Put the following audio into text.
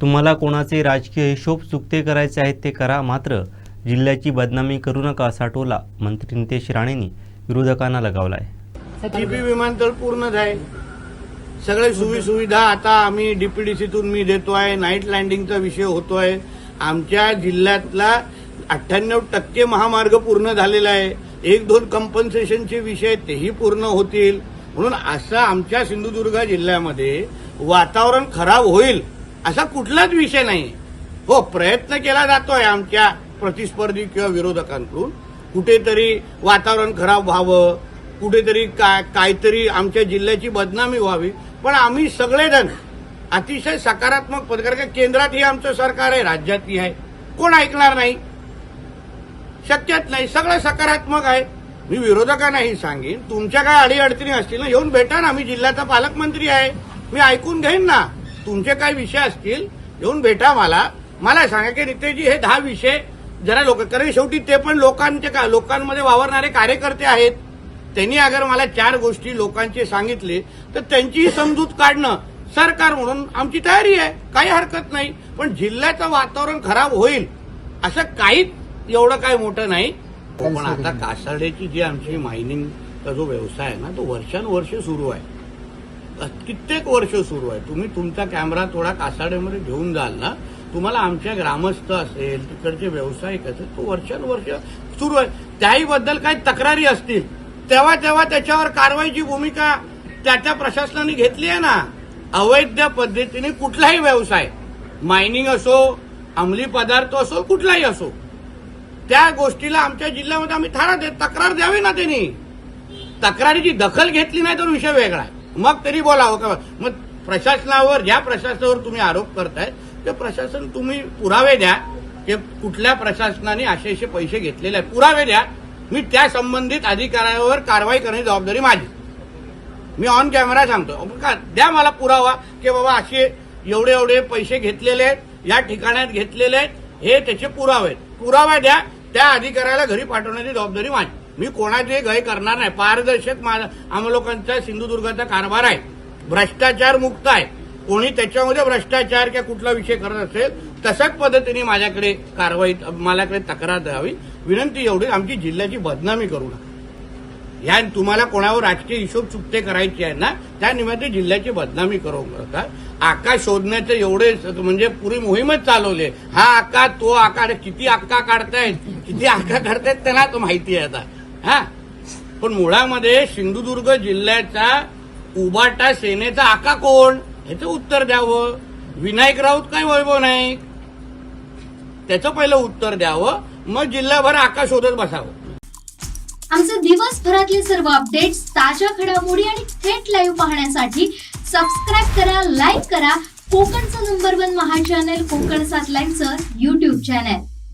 तुम्हाला कोणाचे राजकीय हिशोब चुकते करायचे आहेत ते करा मात्र जिल्ह्याची बदनामी करू नका असा टोला मंत्री नितेश राणेंनी विरोधकांना लगावलाय. जीपी विमानतळ पूर्ण आहे सगळे सुविधा सुविधा आता आम्ही डीपीडीसीतून मी देतोय नाईट लँडिंगचा विषय होतोय. आमच्या जिल्ह्यातला अठ्ठ्याण्णव टक्के महामार्ग पूर्ण झालेला आहे. एक दोन कंपन्सेशनचे विषय तेही पूर्ण होतील. म्हणून असं आमच्या सिंधुदुर्ग जिल्ह्यामध्ये वातावरण खराब होईल. असा कुठलाच विषय नाही. हो प्रयत्न केला जातोय आमच्या प्रतिस्पर्धी किंवा विरोधकांकडून. कुठेतरी वातावरण खराब व्हावं कुठेतरी काय काहीतरी आमच्या जिल्ह्याची बदनामी व्हावी. पण आम्ही सगळेजण अतिशय सकारात्मक पद कारण केंद्रातही आमचं सरकार आहे राज्यातही आहे. कोण ऐकणार नाही? शक्यच नाही. सगळं सकारात्मक आहे. मी विरोधकांनाही सांगेन तुमच्या काय अडीअडचणी असतील ना येऊन भेटा ना. मी जिल्ह्याचा पालकमंत्री आहे. मी ऐकून घेईन ना. तुमचे काय विषय असतील येऊन भेटा मला. मला सांगा की नितेशजी हे दहा विषय जरा लोक कारण शेवटी ते पण लोकांचे का लोकांमध्ये वावरणारे कार्यकर्ते आहेत. त्यांनी अगर मला चार गोष्टी लोकांचे सांगितले तर त्यांचीही समजूत काढणं सरकार म्हणून आमची तयारी आहे. काही हरकत नाही. पण जिल्ह्याचं वातावरण खराब होईल असं काहीच एवढं काही मोठं नाही. पण आता कासाड्याची जी आमची मायनिंगचा जो व्यवसाय आहे ना तो वर्षानुवर्ष सुरू आहे. कित्येक वर्ष सुरू आहे. तुम्ही तुमचा कॅमेरा थोडा कासाड्यामध्ये घेऊन जाल ना तुम्हाला आमच्या ग्रामस्थ असेल तिकडचे व्यावसायिक असेल तो वर्षानुवर्ष सुरू आहे. त्याहीबद्दल काही तक्रारी असतील तेव्हा तेव्हा त्याच्यावर कारवाईची भूमिका त्या त्या प्रशासनाने घेतली आहे ना. अवैध पद्धतीने कुठलाही व्यवसाय मायनिंग असो अंमली पदार्थ असो कुठलाही असो त्या गोष्टीला आमच्या जिल्ह्यामध्ये आम्ही थारा दे तक्रार द्यावी ना त्यांनी. तक्रारीची दखल घेतली नाही तर विषय वेगळा आहे. मग तरी बोलावं का? मग प्रशासनावर ज्या प्रशासनावर तुम्ही आरोप करताय ते प्रशासन तुम्ही पुरावे द्या की कुठल्या प्रशासनाने असे असे पैसे घेतलेले आहेत. पुरावे द्या. मी त्या संबंधित अधिकाऱ्यावर कारवाई करण्याची जबाबदारी माझी. मी ऑन कॅमेरा सांगतो. का? द्या मला पुरावा की बाबा असे एवढे एवढे पैसे घेतलेले आहेत या ठिकाणात घेतलेले आहेत हे त्याचे पुरावे आहेत. पुरावा द्या. त्या अधिकाऱ्याला घरी पाठवण्याची जबाबदारी माझी. मी कोणाचे गय करणार नाही. पारदर्शक मा- आम्हा लोकांचा सिंधुदुर्गाचा कारभार आहे. भ्रष्टाचार मुक्त आहे. कोणी त्याच्यामध्ये भ्रष्टाचार किंवा कुठला विषय करत असेल तशाच पद्धतीने माझ्याकडे कारवाई माझ्याकडे तक्रार द्यावी. विनंती एवढी आमची जिल्ह्याची बदनामी करू नका. या तुम्हाला कोणावर राजकीय हिशोब चुकते करायची आहे ना त्या निमित्त जिल्ह्याची बदनामी करू नका. आका शोधण्याचे एवढे म्हणजे पुरी मोहीमच चालवली हा आका तो आका किती आक्का काढतायत किती आका काढतायत त्यांना तो माहिती आहे आता. हा? पण मुळामध्ये सिंधुदुर्ग जिल्ह्याचा उबाटा सेनेचा आका कोण? ह्याचं उत्तर द्यावं. विनायक राऊत काय वैभव नाईक त्याचं पहिलं उत्तर द्यावं. मग जिल्हाभर आका शोधत बसावं. आमचे दिवसभरातले सर्व अपडेट्स ताज्या घडामोडी आणि थेट लाईव्ह पाहण्यासाठी सबस्क्राईब करा लाईक करा. कोकणचं नंबर वन महा चॅनल कोकण सात लाईव्हचं युट्यूब चॅनल